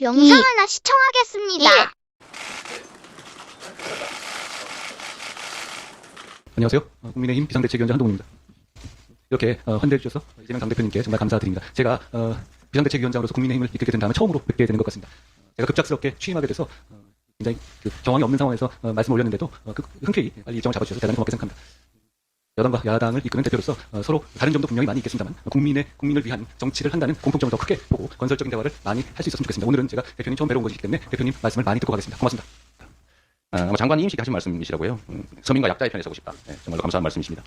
영상 하나 시청하겠습니다. 안녕하세요. 어, 국민의힘 비상대책위원장 한동훈입니다. 이렇게 어, 환대해 주셔서 이재명 당대표님께 정말 감사드립니다. 제가 어, 비상대책위원장으로서 국민의힘을 이끌게 된 다음에 처음으로 뵙게 되는 것 같습니다. 어, 제가 급작스럽게 취임하게 돼서 어, 굉장히 그 경황이 없는 상황에서 어, 말씀을 올렸는데도 어, 그, 흔쾌히 빨리 일정을 잡아주셔서 대단히 고맙게 생각합니다. 여당과 야당을 이끄는 대표로서 어, 서로 다른 점도 분명히 많이 있겠습니다만 어, 국민의 국민을 위한 정치를 한다는 공통점을 더 크게 보고 건설적인 대화를 많이 할 수 있었으면 좋겠습니다. 오늘은 제가 대표님 처음 뵈러 온 것이기 때문에 대표님 말씀을 많이 듣고 가겠습니다. 고맙습니다. 아, 장관이 임시게 하신 말씀이시라고요. 음, 서민과 약자의 편에 서고 싶다. 네, 정말로 감사한 말씀이십니다.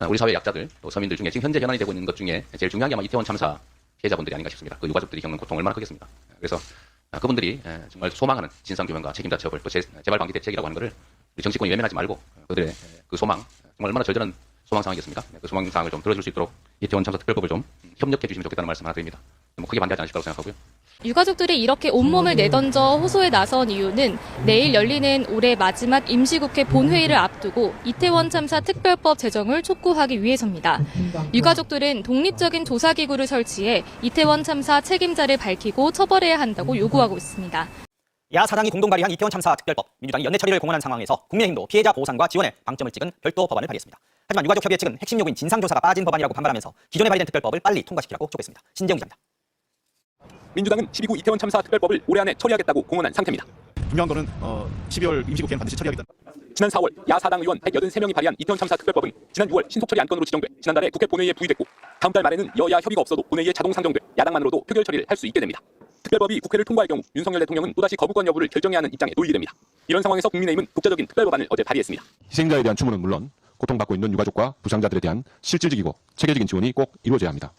아, 우리 사회 약자들, 또 서민들 중에 지금 현재 현안이 되고 있는 것 중에 제일 중요한 게 아마 이태원 참사 피해자분들이 아닌가 싶습니다. 그 유가족들이 겪는 고통 얼마나 크겠습니까? 그래서 아, 그분들이 에, 정말 소망하는 진상규명과 책임자 처벌, 또 재, 재발 방지 대책이라고 하는 것을 정치권이 외면하지 말고 어, 그들의 에, 그 소망, 얼마나 절절한 소망상이겠습니까? 네, 그 소망상을 좀 들어줄 수 있도록 이태원 참사 특별법을 좀 협력해 주시면 좋겠다는 말씀 하나 드립니다. 뭐 크게 반대하지 않으실 거라고 생각하고요. 유가족들이 이렇게 온몸을 내던져 호소에 나선 이유는 내일 열리는 올해 마지막 임시국회 본회의를 앞두고 이태원 참사 특별법 제정을 촉구하기 위해서입니다. 유가족들은 독립적인 조사기구를 설치해 이태원 참사 책임자를 밝히고 처벌해야 한다고 요구하고 있습니다. 야 사당이 공동 발의한 이태원 참사 특별법 민주당이 연내 처리를 공언한 상황에서 국민의힘도 피해자 보상과 지원에 방점을 찍은 별도 법안을 발의했습니다. 하지만 유가족 협의회 측은 핵심 요구인 진상조사가 빠진 법안이라고 반발하면서 기존에 발의된 특별법을 빨리 통과시키라고 촉구했습니다. 신재웅 기자입니다. 민주당은 12구 이태원 참사 특별법을 올해 안에 처리하겠다고 공언한 상태입니다. 중요한 거는 어, 12월 임시국회는 반드시 처리하겠다. 지난 4월 야사당 의원 183명이 발의한 이태원 참사 특별법은 지난 6월 신속 처리 안건으로 지정돼 지난달에 국회 본회의에 부의됐고 다음 달 말에는 여야 협의가 없어도 본회의에 자동 상정돼 야당만으로도 표결 처리를 할 수 있게 됩니다. 특별법이 국회를 통과할 경우 윤석열 대통령은 또다시 거부권 여부를 결정해야 하는 입장에 놓이게 됩니다. 이런 상황에서 국민의힘은 독자적인 특별법안을 어제 발의했습니다. 희생자에 대한 추모는 물론 고통받고 있는 유가족과 부상자들에 대한 실질적이고 체계적인 지원이 꼭 이루어져야 합니다.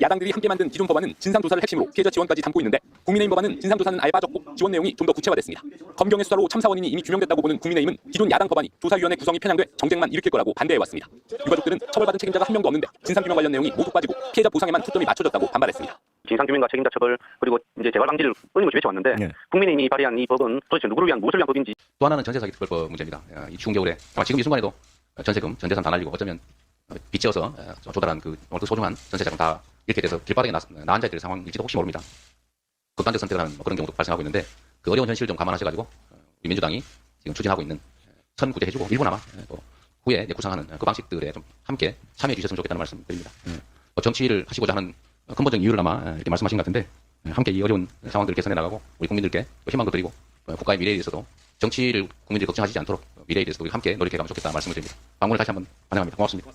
야당들이 함께 만든 기존 법안은 진상조사를 핵심으로 피해자 지원까지 담고 있는데 국민의힘 법안은 진상조사는 아예 빠졌고 지원 내용이 좀 더 구체화됐습니다. 검경의 수사로 참사 원인이 이미 규명됐다고 보는 국민의힘은 기존 야당 법안이 조사위원회 구성이 편향돼 정쟁만 일으킬 거라고 반대해왔습니다. 유가족들은 처벌받은 책임자가 한 명도 없는데 진상규명 관련 내용이 모두 빠지고 피해자 보상에만 초점이 맞춰졌다고 반발했습니다. 진상규명과 책임자 처벌 그리고 이제 재발 방지를 끊임없이 외쳐왔는데 네. 국민의힘이 발의한 이 법은 도대체 누구를 위한 무엇을 위한 법인지 또 하나는 전세 사기 특별법 문제입니다. 어, 이 추운 겨울에 아마 지금 이 순간에도 전세금, 전재산 다 날리고 어쩌면 어, 빚지어서 어, 조달한 그 오늘 그 소중한 전세 자금 다 이렇게 돼서 길바닥에 나, 나 앉아 있을 상황일지도 혹시 모릅니다. 극단적 선택을 하는 뭐 그런 경우도 발생하고 있는데 그 어려운 현실을 좀 감안하셔가지고 어, 우리 민주당이 지금 추진하고 있는 선구제 해주고 일부나마 예, 또 후에 구상하는 그 방식들에 좀 함께 참여해 주셨으면 좋겠다는 말씀 드립니다. 예. 뭐 정치를 하시고자 하는 근본적인 이유를 아마 예, 이렇게 말씀하신 것 같은데 예, 함께 이 어려운 상황들을 개선해 나가고 우리 국민들께 또 희망도 드리고 어, 국가의 미래에 대해서도 정치를 국민들이 걱정하시지 않도록 미래에 대해서도 우리 함께 노력해 가면 좋겠다 말씀을 드립니다. 방문을 다시 한번 환영합니다. 고맙습니다.